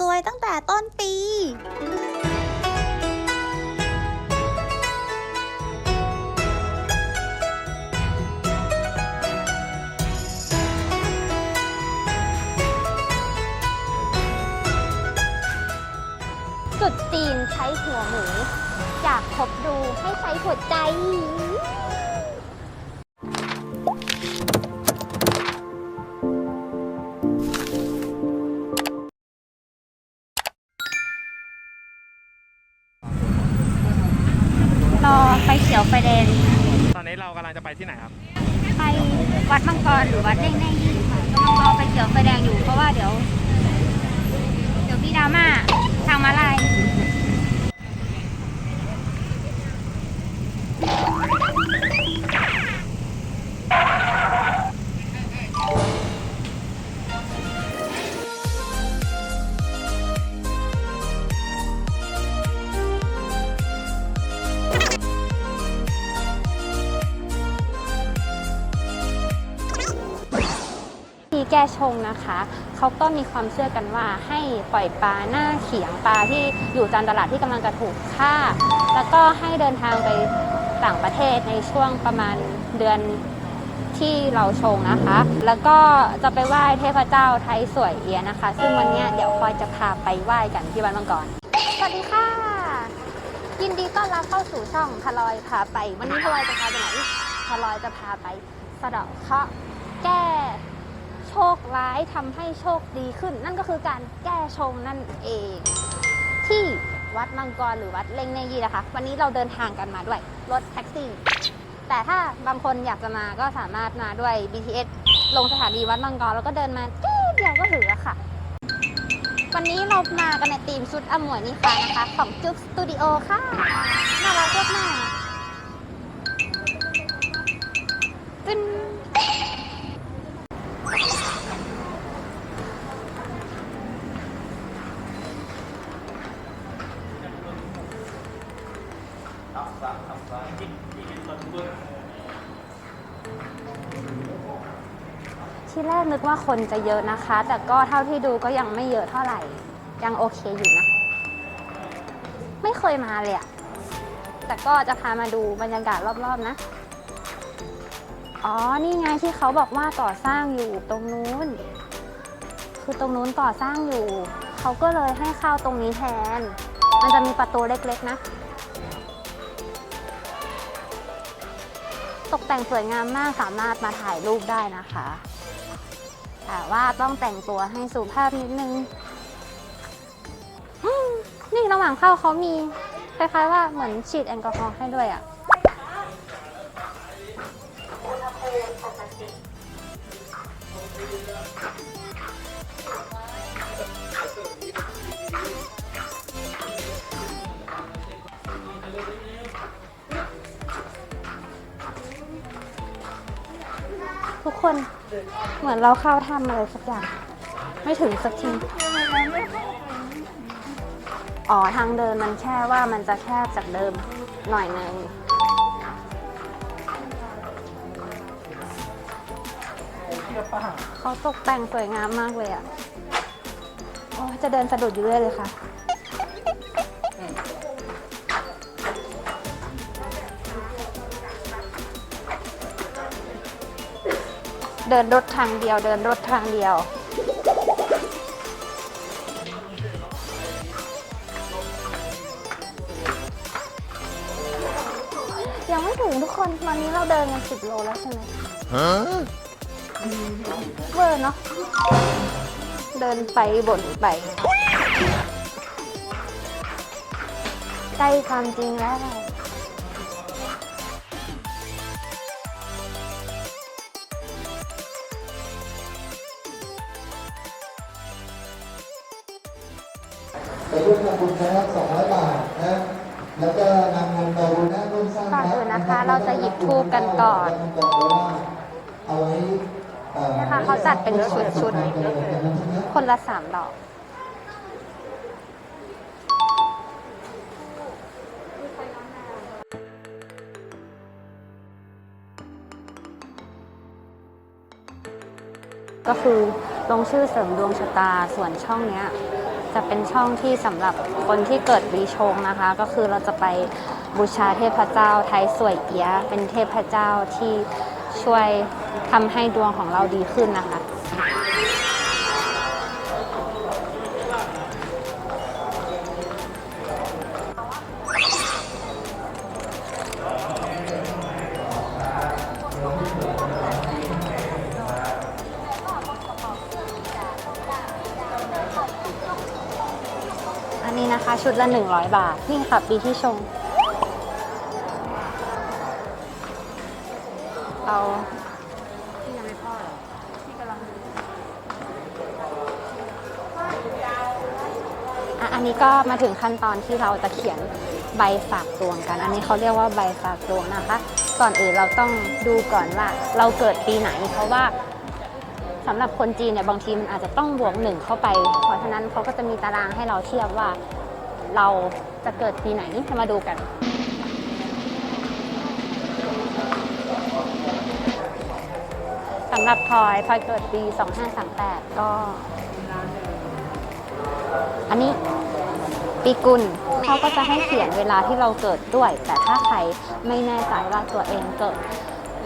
สวยตั้งแต่ต้นปี จุดจีนใช้หัวหมูอยากพบดูให้ใช้หัวใจ เรากำลังจะไปที่ไหนครับ ไปวัดมังกรหรือวัดเล่งแน่ยี่ค่ะกำลังรอไฟเขียวไฟแดงอยู่เพราะว่าเดี๋ยว เดี๋ยวมีดราม่าทางมาลาย แก้ชงนะคะ เขาก็มีความเชื่อกันว่าให้ปล่อยปลาหน้าเขียงปลาที่อยู่ตามตลาดที่กำลังจะถูกฆ่า แล้วก็ให้เดินทางไปต่างประเทศในช่วงประมาณเดือนที่เราชงนะคะ แล้วก็จะไปไหว้เทพเจ้าไทยสวยเอียนะคะ ซึ่งวันนี้เดี๋ยวพลอยจะพาไปไหว้กันที่วัดมังกร สวัสดีค่ะ ยินดีต้อนรับเข้าสู่ช่องพลอยพาไป วันนี้พลอยจะพาไปไหนพลอยจะพาไปสะเดาะเคราะห์แก้ โชคร้ายทำให้โชคดีขึ้น นั่นก็คือการแก้ชงนั่นเอง ที่วัดมังกรหรือวัดเล่งเนยีนะคะ วันนี้เราเดินทางกันมาด้วย รถแท็กซี่ แต่ถ้าบางคนอยากจะมาก็สามารถมาด้วย BTS ลงสถานีวัดมังกรแล้วก็เดินมาจี๊ดเดียวก็ถึงแล้วค่ะ วันนี้เรามากันในทีมชุดอมวยนิฟานะคะ ของจุ๊บสตูดิโอค่ะน่ารักมากๆเป็น ว่าคนจะเยอะนะคะ แต่ก็เท่าที่ดูก็ยังไม่เยอะเท่าไหร่ ยังโอเคอยู่นะ ไม่เคยมาเลยอะแต่ก็จะพามาดูบรรยากาศรอบๆนะ อ๋อ นี่ไงที่เขาบอกว่าก่อสร้างอยู่ตรงนู้น คือตรงนู้นก่อสร้างอยู่ เขาก็เลยให้เข้าตรงนี้แทน มันจะมีประตูเล็กๆนะ ตกแต่งสวยงามมากสามารถมาถ่ายรูปได้นะคะ แต่ว่าต้องแต่งตัวให้สุภาพนิดนึงนี่ระหว่างเข้าเขามีคล้ายๆว่าเหมือนฉีดแอลกอฮอล์ให้ด้วยอะ่ เหมือนเราเข้าถ้ำอะไรสักอย่าง ไม่ถึงสักที อ๋อทางเดินมันแค่ว่ามันจะแคบจากเดิมหน่อยนึงเขาตกแต่งสวยงามมากเลยอะ โอ้จะเดินสะดุดอยู่เรื่อยเลยค่ะ เดินรถทางเดียว เดินรถทางเดียว ยังไม่ถึงทุกคนตอนนี้เราเดินกันสิบโลแล้วใช่ไหมเวอร์เนาะเดินไปบ่นไปใกล้ความจริงแล้ว ไปร่วมทำบุญนะครับ200 บาทนะ แล้วก็นำเงินไปบุญนะร่วมสร้างก่อนอื่นนะคะเราจะหยิบธูปกันก่อน เอาไว้เอ่อนะคะเขาจัดเป็นชุดๆคนละสามดอก ก็คือลงชื่อเสริมดวงชะตาส่วนช่องเนี้ย จะเป็นช่องที่สำหรับคนที่เกิดปีชงนะคะ ก็คือเราจะไปบูชาเทพเจ้าไทยสวยเอียะเป็นเทพเจ้าที่ช่วยทำให้ดวงของเราดีขึ้นนะคะ ดละ 100 บาท นี่ค่ะปีที่ชง เอาที่ยังไม่พอเหรอที่กำลังอะอันนี้ก็มาถึงขั้นตอนที่เราจะเขียนใบฝากดวงกัน อันนี้เขาเรียกว่าใบฝากดวงนะคะ ก่อนอื่นเราต้องดูก่อนว่าเราเกิดปีไหน เพราะว่าสำหรับคนจีนเนี่ยบางทีมันอาจจะต้องบวกหนึ่งเข้าไป เพราะฉะนั้นเขาก็จะมีตารางให้เราเทียบว่า เราจะเกิดปีไหนมาดูกัน สำหรับพลอยพลอยเกิดปี 2538 ก็ อันนี้ปีกุลเขาก็จะให้เขียนเวลาที่เราเกิดด้วย แต่ถ้าใครไม่แน่ใจว่าตัวเองเกิด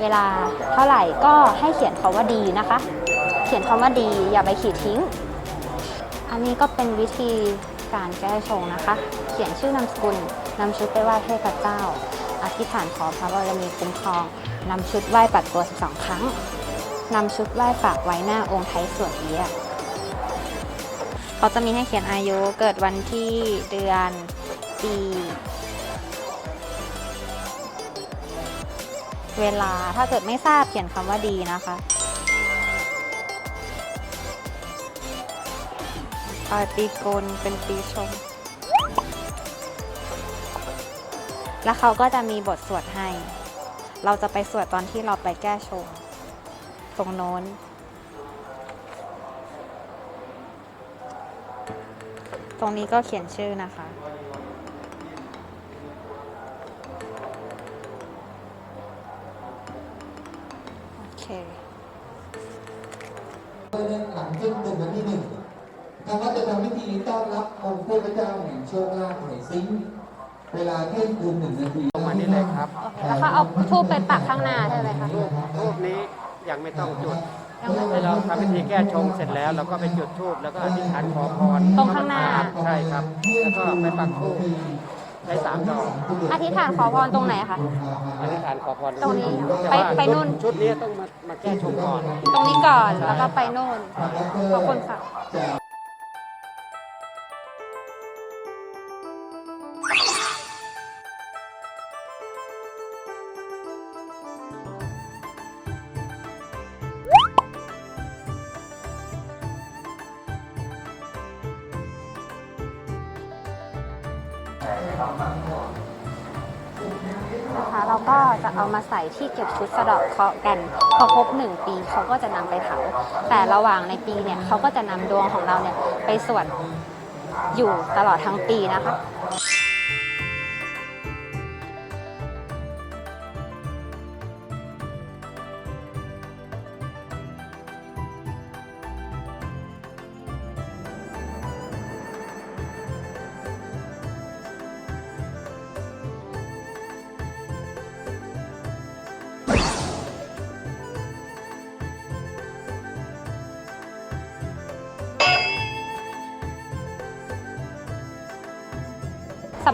เวลาเท่าไหร่ก็ให้เขียนคาว่าดีนะคะ เขียนคาว่าดีอย่าไปขีดทิ้ง อันนี้ก็เป็นวิธี การแก้ชงนะคะ เขียนชื่อนามสกุลนำชุดไปไหว้เทพเจ้า อธิษฐานขอพระบารมีคุ้มครองนำชุดไหว้ปัดตัว 12 ครั้งนำชุดไหว้ฝากไว้หน้าองค์ไทยสวดเอียเขาจะมีให้เขียนอายุเกิดวันที่เดือนปีเวลาถ้าเกิดไม่ทราบเขียนคำว่าดีนะคะ ปลายปีกลเป็นปีชง แล้วเขาก็จะมีบทสวดให้ เราจะไปสวดตอนที่เราไปแก้ชง ตรงโน้น ตรงนี้ก็เขียนชื่อนะคะ อนรับองค์เทพเจ้าแห่งโชคลาภหน่วยซิงค์เวลาเที่ยงคืนหนึ่งนาทีมานี่เลยครับโอเคแล้วเขาเอาทูบไปปักข้างหน้าใช่ไหมคะทูบนี้ยังไม่ต้องจุดยังไม่ให้เราทำพิธีแก้ชงเสร็จแล้วเราก็ไปจุดทูบแล้วก็อธิษฐานขอพรตรงข้างหน้า ใช่ครับ แล้วก็ไปปักทูบได้สามดอกอธิษฐานขอพรตรงไหนคะอธิษฐานขอพรตรงนี้แต่ไปว่าไปนู่นชุดนี้ต้องมามาแก้ชงก่อน ตรงนี้ก่อนแล้วก็ไปโน่นขอบคุณค่ะ นะคะเราก็จะเอามาใส่ที่เก็บชุดสะเดอกเคราะห์กันพอครบหนึ่งปีเขาก็จะนำไปเผาแต่ระหว่างในปีเนี่ยเขาก็จะนำดวงของเราเนี่ยไปสวดอยู่ตลอดทั้งปีนะคะ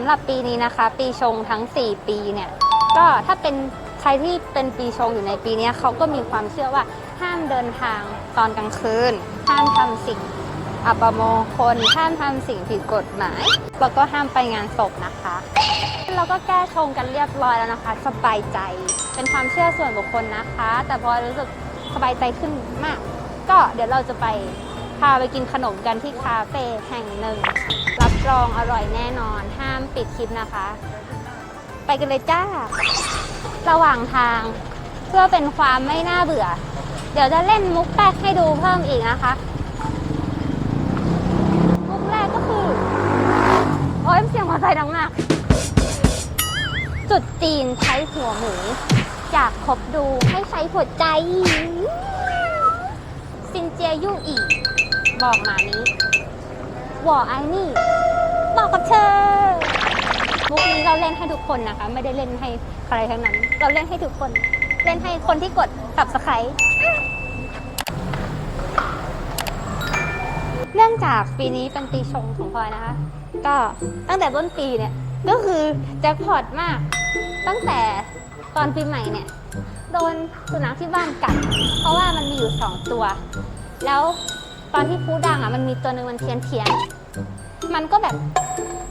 ำหรับปีนี้นะคะ ปีชงทั้ง 4 ปีเนี่ยก็ถ้าเป็นใครที่เป็นปีชงอยู่ในปีนี้เขาก็มีความเชื่อว่าห้ามเดินทางตอนกลางคืน ห้ามทำสิ่งอัปมงคลห้ามทำสิ่งผิดกฎหมาย แล้วก็ห้ามไปงานศพนะคะเราก็แก้ชงกันเรียบร้อยแล้วนะคะ สบายใจเป็นความเชื่อส่วนบุคคลนะคะ แต่พอรู้สึกสบายใจขึ้นมาก ก็เดี๋ยวเราจะไปาไปกินขนมกันที่คาเฟ่แห่งหนึ่ง รับรองอร่อยแน่นอน ห้ามปิดคลิปนะคะ ไปกันเลยจ้า ระหว่างทาง เพื่อเป็นความไม่น่าเบื่อ เดี๋ยวจะเล่นมุกแป๊กให้ดูเพิ่มอีกนะคะ มุกแรกก็คือ โอ้ยเสียงหัวใจดังมาก จุดจีนใช้หัวหมูอยากคบดูให้ใช้หัวใจ ซินเจียยู่อีก บอกหมานี้วอไอนี่ บอกกับเธอมุกนี้เราเล่นให้ทุกคนนะคะ ไม่ได้เล่นให้ใครทั้งนั้น เราเล่นให้ทุกคน เล่นให้คนที่กด subscribe เนื่องจากปีนี้เป็นปีชงของพลอยนะคะ ก็ตั้งแต่ต้นปีเนี่ย ก็คือแจ็คพอตมาก ตั้งแต่ตอนปีใหม่เนี่ย โดนสุนัขที่บ้านกัด เพราะว่ามันมีอยู่สองตัว แล้ว ตอนที่พูดังอะมันมีตัวหนึ่งมันเพี้ยนเพียนมันก็แบบ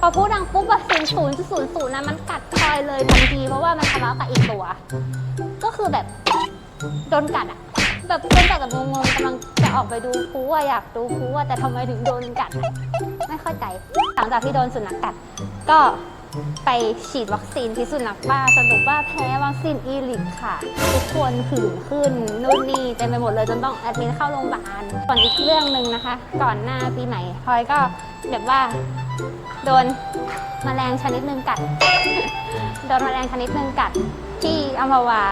พอพูดังปุ๊บอะศูนย์ศูนย์ศูนย์ศูนย์นะมันกัดพลอยเลยทันทีเพราะว่ามันทะเลาะกับอีกตัว ก็คือแบบโดนกัดอะ แบบโดนกัดแบบงงๆกำลังจะออกไปดูพูอะอยากดูพูอะแต่ทำไมถึงโดนกัดอะไม่เข้าใจหลังจากที่โดนสุนัขกัด ก็ ไปฉีดวัคซีนพิษสุนัขบ้าสรุปว่าแพ้วัคซีนอีลิกค่ะ ทุกคนผื่นขึ้นนู่นนี่เต็มไปหมดเลยจนต้องแอดมิทเข้าโรงพยาบาลส่วนอีกเรื่องหนึ่งนะคะ ก่อนหน้าปีใหม่พลอยก็แบบว่า โดนแมลงชนิดหนึ่งกัด โดนแมลงชนิดหนึ่งกัด ที่อัมพวา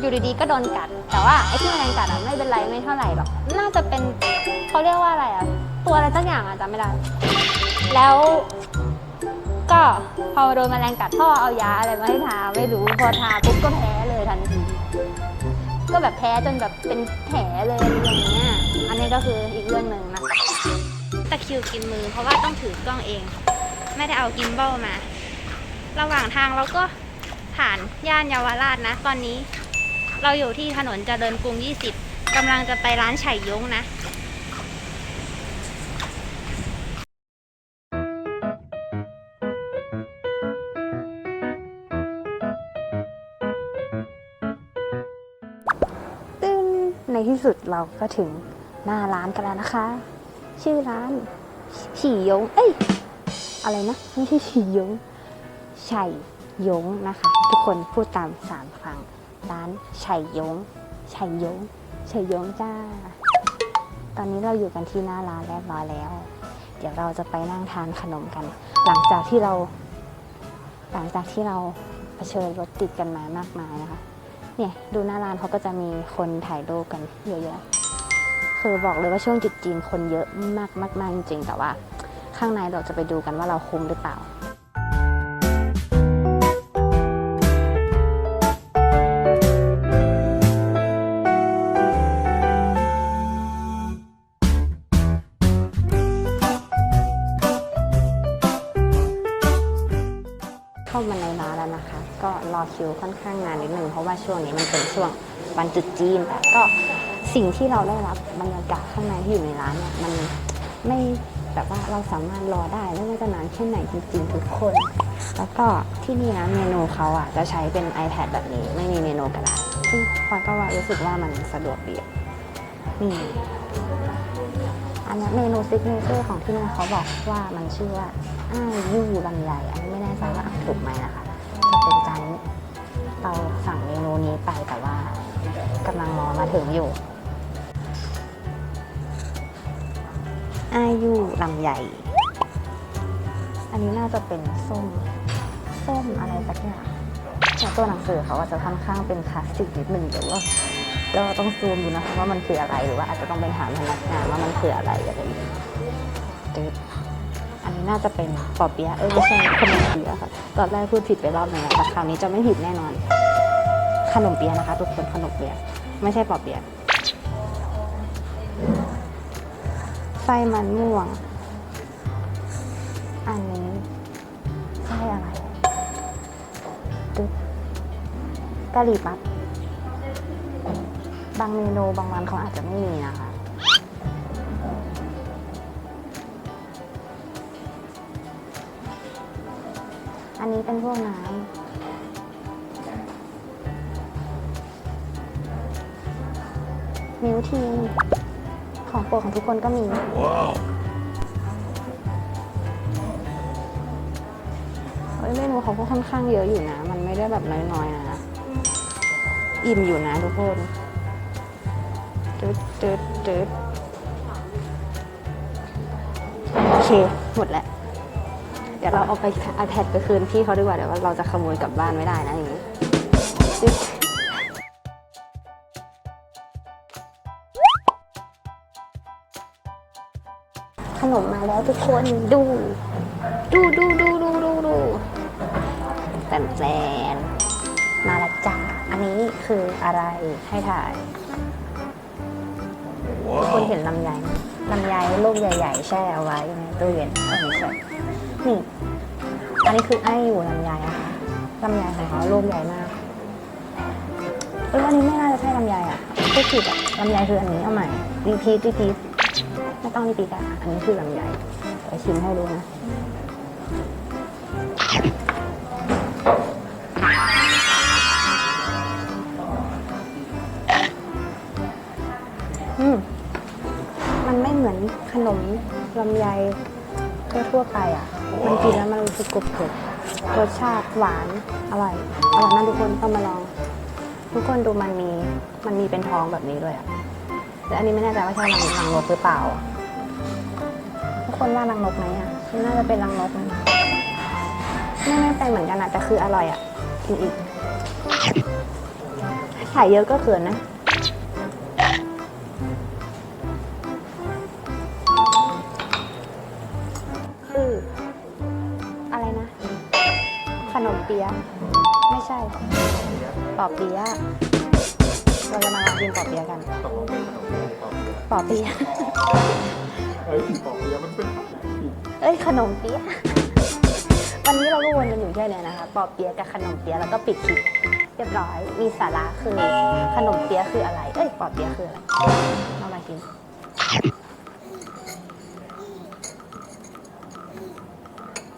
อยู่ดีๆก็โดนกัด แต่ว่าไอ้ที่แมลงกัดอะไม่เป็นไรไม่เท่าไหร่หรอกน่าจะเป็นเขาเรียกว่าอะไรอะตัวอะไรสักอย่างอะจำไม่ได้แล้ว ก็พอโดนแมลงกัดพ่อเอายาอะไรมาให้ทาไม่รู้พอทาปุ๊บก็แพ้เลยทันทีก็แบบแพ้จนแบบเป็นแผลเลยอย่างเงี้ยอันนี้ก็คืออีกเรื่องหนึ่งนะตะคิวกินมือเพราะว่าต้องถือกล้องเอง ไม่ได้เอากิมเบิลมา ระหว่างทางเราก็ผ่านย่านเยาวราชนะ ตอนนี้ เราอยู่ที่ถนนเจริญกรุง 20กำลังจะไปร้านไฉยงนะ ในที่สุดเราก็ถึงหน้าร้านกันแล้วนะคะ ชื่อร้านฉี่ยง เอ้ย อะไรนะ ไม่ใช่ฉี่ยงไฉยงนะคะ ทุกคนพูดตามสามครั้ง ร้านไฉยงไฉยงไฉยงจ้า ตอนนี้เราอยู่กันที่หน้าร้านเรียบร้อยแล้ว เดี๋ยวเราจะไปนั่งทานขนมกัน หลังจากที่เรา หลังจากที่เราเผชิญรถติดกันมามากมายนะคะ เนี่ยดูหน้าร้านเขาก็จะมีคนถ่ายรูปกันเยอะแยะคือบอกเลยว่าช่วงจุดจีนคนเยอะมากมากมากจริงๆ แต่ว่าข้างในเราจะไปดูกันว่าเราคุ้มหรือเปล่าเข้ามาในร้านแล้วนะคะ ก็รอคิวค่อนข้างนานนิดาช่วงนี้มันเป็นช่วงวันจุดจีน แต่ก็สิ่งที่เราได้รับบรรยากาศข้างในที่อยู่ในร้านเนี่ยมันไม่แบบว่าเราสามารถรอได้ไม่ว่าจะนานแค่ไหนจริงๆทุกคน แล้วก็ที่นี่นะเมนูเขาอะจะใช้เป็น iPad แบบนี้ไม่มีเมนูกระดาษซึ่งพลอยก็ว่ารู้สึกว่ามันสะดวกดีอะนี่อันนี้เมนูซิกเนเจอร์ของที่นี่เขาบอกว่ามันชื่อว่าอ้ายยู่ลำไยอันนี้ไม่แน่ใจว่าอ่านถูกไหมนะคะจะเป็นจานนี้ เราสั่งเมนูนี้ไปแต่ว่ากำลังรอมาถึงอยู่อ้ายยู่ลำไยอันนี้น่าจะเป็นส้ม ส้มอะไรสักอย่างแต่ตัวหนังสือเขาอาจจะค่อนข้างเป็นคลาสสิกนิดนึงแต่ว่าก็ต้องซูมดูนะคะว่ามันคืออะไรหรือว่าอาจจะต้องไปถามพนักงานว่ามันคืออะไรอะไรอย่างเงี้ยตึ๊ดอั น่าจะเป็นปอเปี๊ยะเออไม่ใช่ขนมเปี๊ยะค่ะตอนแรกพูดผิดไปรอบหนึงแล้วแต่คราวนี้จะไม่ผิดแน่นอน ขนมเปี๊ยะนะคะ ทุกคนขนมเปี๊ยะไม่ใช่ปอเปี๊ยะไส้มันม่วง อันนี้ไส้อะไรตึ๊ดกะหรี่ปั๊บบางเมนูบางวันเขาอาจจะไม่มีนะคะ อันนี้เป็นพวกน้ำมิวที ของโปรดของทุกคนก็มี เฮ้ยเมนูเขาก็ค่อนข้างเยอะอยู่นะ มันไม่ได้แบบน้อยๆนะ อิ่มอยู่นะทุกคนตึ๊ดตึ๊ดตึ๊ดโอเค หมดแล้ว เดี๋ยวเราเอาไป iPad ไปคืนพี่เขาดีกว่าเดี๋ยวว่าเราจะขโมยกลับบ้านไม่ได้นะอย่างนี้ตึ๊ดขนมมาแล้วทุกคนดู ดูดูดูดูดูดูแฟนแฟนมาและจ้าอันนี้คืออะไรให้ถ่ายทุกคนเห็นลำไยไหมลำไยลูกใหญ่ ๆ แช่เอาไว้ในตู้เย็นเออไม่ใช่ นี่อันนี้คือไอ้อยู่ลำไยอะค่ะลำไยของเขาลูกใหญ่มากเอออันนี้ไม่น่าจะใช่ลำไยอะพูดผิดอะลำไยคืออันนี้เอาใหม่รีพีทรีพีทไม่ต้องรีพีทอะอันนี้คือลำไยเดี๋ยวชิมให้ดูนะอืมมันไม่เหมือนขนมลำไยทั่วๆไปอะ มันกินแล้วมันรู้สึกกรุบกรุบรสชาติหวานอร่อยอร่อยมากทุกคนต้องมาลอง ทุกคนดูมันมีมันมีเป็นท้องแบบนี้ด้วยอะแต่อันนี้ไม่แน่ใจว่าใช่รังรังนกหรือเปล่า ทุกคนว่ารังนกไหมอะน่าจะเป็นรังนกนะไม่แน่ใจเหมือนกันนะแต่คืออร่อยอะกินอีกใส่เยอะก็เขินนะ อเปี๊ยะเราจะมาลองกินปอเปี๊ยะกันปอเปี๊ยะเอ้ยขนมเปี๊ยะวันนี้เราก็วนกันอยู่แค่เนี้ยนะคะปอเปี๊ยะกับขนมเปี๊ยะแล้วก็ปิดคลิปเรียบร้อย มีสาระคือขนมเปี๊ยะคืออะไร เอ้ยปอเปี๊ยะคืออะไร เรามากิน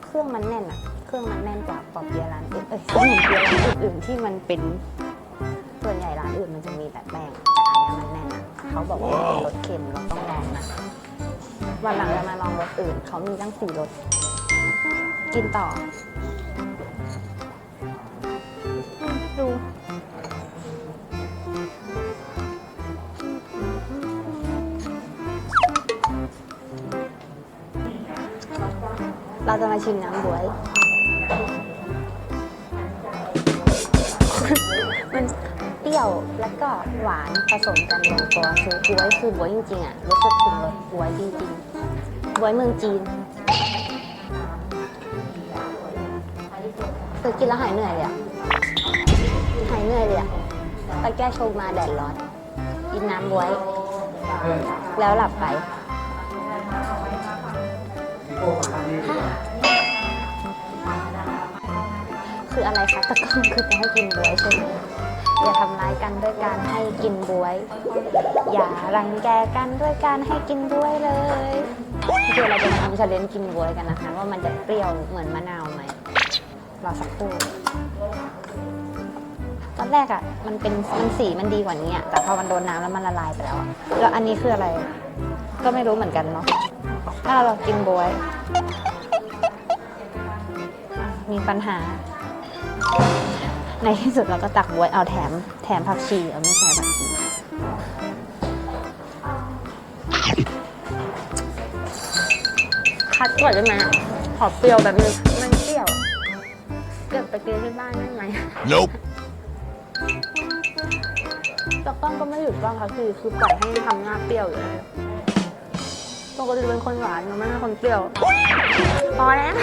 เค รื่องมันแน่นอะเครื่องมันแน่นกว่าปอเปี๊ยะร้านอื่นเอ้ยขนมเปี๊ยะร้านอื่นๆที่มันเป็นส่วนใหญ่ร้านอื่นมันจะมีแต่แป้งแต่อันเนี้ยมันแน่นอะเขาบอกว่ามันเป็นรสเค็มเราต้องลองนะวันหลังเรามาลองรสอื่นเขามีตั้งสี่รสกินต่ออื ชิมน้ำบวย มันเปรี้ยวแล้วก็หวานผสมกันลงตัวคือบวยคือบวยจริงๆอะรู้สึกถึงรสบวยจริงๆบวยเมืองจีนคือกินแล้วหายเหนื่อยเลยอะหายเหนื่อยเลยอะไปแก้ชงมาแดดร้อนกินน้ำบวย แล้วหลับไปคืืออะไรคะตะกล้องคือจะให้กินบวยใช่ไหมอย่าทำร้ายกันด้วยการให้กินบวย อย่ารังแกกันด้วยการให้กินบวยเลยคือเราจะมาทำชาเลนจ์กินบวยกันนะคะ ว่ามันจะเปรี้ยวเหมือนมะนาวไหมรอสักครู่ตอนแรกอะ่ะมันเป็นมันสีมันดีกว่านี้อะแต่พอมันโดนน้ำแล้วมันละลายไปแล้วอะแล้วอันนี้คืออะไร ก็ไม่รู้เหมือนกันเนาะถ้าเรากินบวย มีปัญหา ในที่สุดเราก็ตักบวยเอาแถมแถมผักชีเอาไม่ใช่ผักชีคัดก่อนได้ไหมอะขอเปรี้ยวแบบนึงมันเปรี้ยวเก็บไปกินที่บ้านได้ไหม Nope. แล้วกล้องก็ไม่หยุดกล้องค่ะคือคือปล่อยให้ทำหน้าเปรี้ยวอยู่เลยปกติเป็นคนหวานมันไม่ใช่คนเปรี้ยวพอแล้ว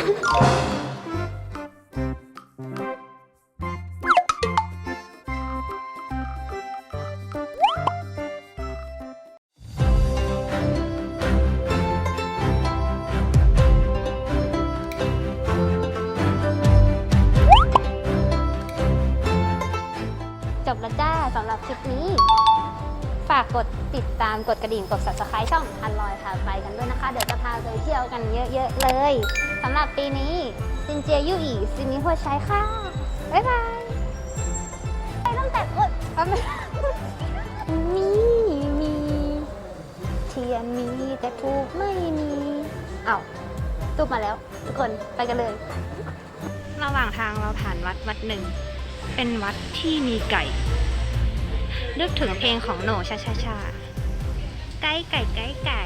กดกระดิ่งกด subscribe ช่องทันลอยพาไปกันด้วยนะคะ เดี๋ยวจะพาไปเที่ยวกันเยอะๆเลยสำหรับปีนี้ซินเจียยู่อีซินนี้หัวใช้ค่ะ บ๊ายบายไปตั้งแต่กดแป๊บนึงมีมีเทียนมีแต่ทูบไม่มีเอ้าตูบมาแล้ว ทุกคนไปกันเลย ระหว่างทางเราผ่านวัดวัดหนึ่ง เป็นวัดที่มีไก่นึกถึงเพลงของโหน่ชาชาชาไก่ ไก่ไก่ไก่ไก่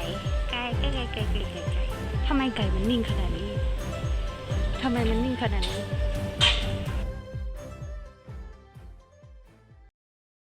ไก่ไก่ไก่ไก่ไก่ไก่ทำไมไก่มันนิ่งขนาดนี้ทำไมมันนิ่งขนาดนี้